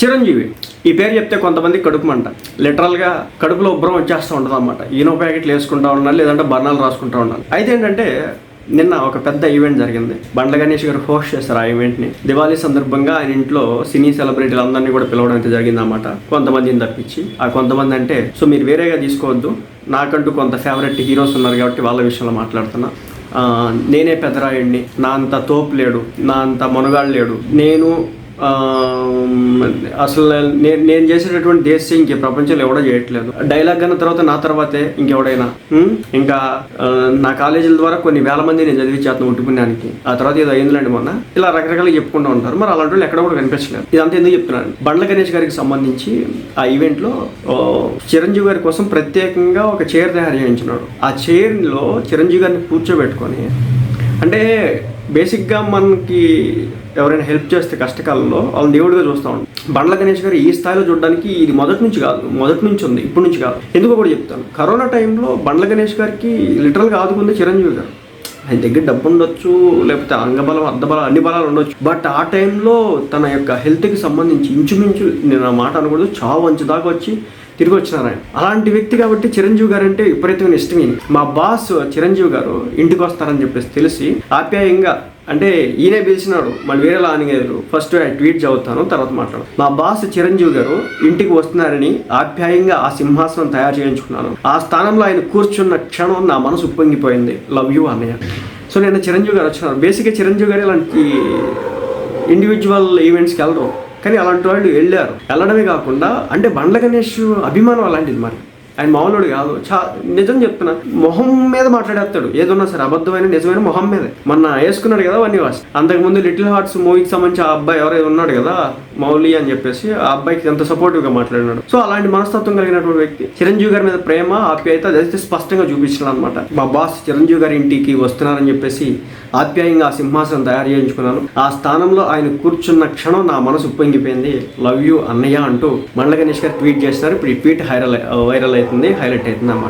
చిరంజీవి. ఈ పేరు చెప్తే కొంతమంది కడుపుమంట. లిటరల్గా కడుపులో ఉబ్బరం వచ్చేస్తూ ఉంటుంది అనమాట ఈనో ప్యాకెట్లు వేసుకుంటా ఉండాలి లేదంటే బర్ణాలు రాసుకుంటా ఉండాలి. అయితే ఏంటంటే నిన్న ఒక పెద్ద ఈవెంట్ జరిగింది. బండ్ల గణేష్ గారు హోస్ట్ చేస్తారు ఆ ఈవెంట్ని దివాళీ సందర్భంగా ఆయన ఇంట్లో సినీ సెలబ్రిటీలు అందరినీ కూడా పిలవడం అయితే జరిగింది అనమాట కొంతమందిని తప్పించి. ఆ కొంతమంది అంటే సో మీరు వేరేగా తీసుకోవద్దు. నాకంటూ కొంత ఫేవరెట్ హీరోస్ ఉన్నారు కాబట్టి వాళ్ళ విషయంలో మాట్లాడుతున్నా. నేనే పెద్దరాయుడిని నా అంత తోపు లేడు. నా అంత మునగాడు లేడు. నేను అసలు నేను నేను చేసేటటువంటి దేశం ఇంకే ప్రపంచంలో ఎవడో చేయట్లేదు. డైలాగ్ అన్న తర్వాత నా తర్వాతే ఇంకెవడైనా. ఇంకా నా కాలేజీల ద్వారా కొన్ని వేల మంది నేను చదివించేస్తాను ఉట్టుకున్నానికి ఆ తర్వాత ఏదో అయిందిలేండి మొన్న. ఇలా రకరకాలు చెప్పుకుంటూ ఉంటారు. మరి అలాంటి వాళ్ళు ఎక్కడ కూడా కనిపించలేదు. ఇదంతా ఎందుకు చెప్తున్నాను? బండ్ల గణేష్ గారికి సంబంధించి ఆ ఈవెంట్లో చిరంజీవి గారి కోసం ప్రత్యేకంగా ఒక చైర్ తయారు చేయించినాడు. ఆ చైర్లో చిరంజీవి గారిని కూర్చోబెట్టుకొని అంటే బేసిక్గా మనకి ఎవరైనా హెల్ప్ చేస్తే కష్టకాలంలో వాళ్ళని దేవుడిగా చూస్తూ ఉంటాం. బండ్ల గణేష్ గారు ఈ స్థాయిలో చూడడానికి ఇది మొదటి నుంచి కాదు మొదటి నుంచి ఉంది ఇప్పటి నుంచి కాదు. ఎందుకో కూడా చెప్తాను. కరోనా టైంలో బండ్ల గణేష్ గారికి లిటరల్గా ఆదుకుంది చిరంజీవి గారు. ఆయన దగ్గర డబ్బు ఉండొచ్చు లేకపోతే అంగబలం అర్ధబలం అన్ని బలాలు ఉండొచ్చు. బట్ ఆ టైంలో తన యొక్క హెల్త్కి సంబంధించి ఇంచుమించు నేను ఆ మాట అనకూడదు చావు అంచు దాకా వచ్చి తిరిగి వచ్చినారు ఆయన అలాంటి వ్యక్తి కాబట్టి చిరంజీవి గారు అంటే విపరీతమైన ఇష్టం మా బాస్ చిరంజీవి గారు ఇంటికి వస్తారని చెప్పేసి తెలిసి ఆప్యాయంగా అంటే ఈయనే పిలిచినాడు మళ్ళీ వేరేలా అనగేరు ఫస్ట్ ట్వీట్ చదువుతాను తర్వాత మాట్లాడు. మా బాస్ చిరంజీవి గారు ఇంటికి వస్తున్నారని ఆప్యాయంగా ఆ సింహాసనం తయారు చేయించుకున్నాను. ఆ స్థానంలో ఆయన కూర్చున్న క్షణం నా మనసు ఉప్పొంగిపోయింది. లవ్ యూ అన్నయ్య. సో నేను చిరంజీవి గారు వచ్చినారు. బేసిక్గా చిరంజీవి గారు ఇలాంటి ఇండివిజువల్ ఈవెంట్స్కి వెళ్ళరు. కానీ అలాంటి వాళ్ళు వెళ్ళారు. వెళ్ళడమే కాకుండా అంటే బండ్ల గణేష్ అభిమానం అలాంటిది మరి. ఆయన మామూలుడు కాదు. చా నిజం చెప్తున్నా. మొహం మీద మాట్లాడేస్తాడు. ఏదన్నా సరే అబద్ధమైన నిజమైన మొహం మీదే. మొన్న వేసుకున్నాడు కదా వన్ వాస్ అంతకుముందు లిటిల్ హార్ట్స్ మూవీకి సంబంధించి ఆ అబ్బాయి ఎవరైతే ఉన్నాడు కదా మౌలి అని చెప్పేసి ఆ అబ్బాయికి ఎంత సపోర్టివ్గా మాట్లాడినాడు. సో అలాంటి మనస్తత్వం కలిగినటువంటి వ్యక్తి చిరంజీవి గారి మీద ప్రేమ ఆప్యాయత అదైతే స్పష్టంగా చూపించాడు అనమాట మా బాస్ చిరంజీవి గారి ఇంటికి వస్తున్నారని చెప్పేసి ఆప్యాయంగా ఆ సింహాసనం తయారు చేయించుకున్నాను. ఆ స్థానంలో ఆయన కూర్చున్న క్షణం నా మనసు ఉప్పొంగిపోయింది. లవ్ యూ అన్నయ్య అంటూ మండల గణేష్ గారు ట్వీట్ చేస్తున్నారు. ఇప్పుడు ఈ ట్వీట్ వైరల్ వైరల్ అవుతుంది హైలైట్ అవుతుంది అన్నమాట.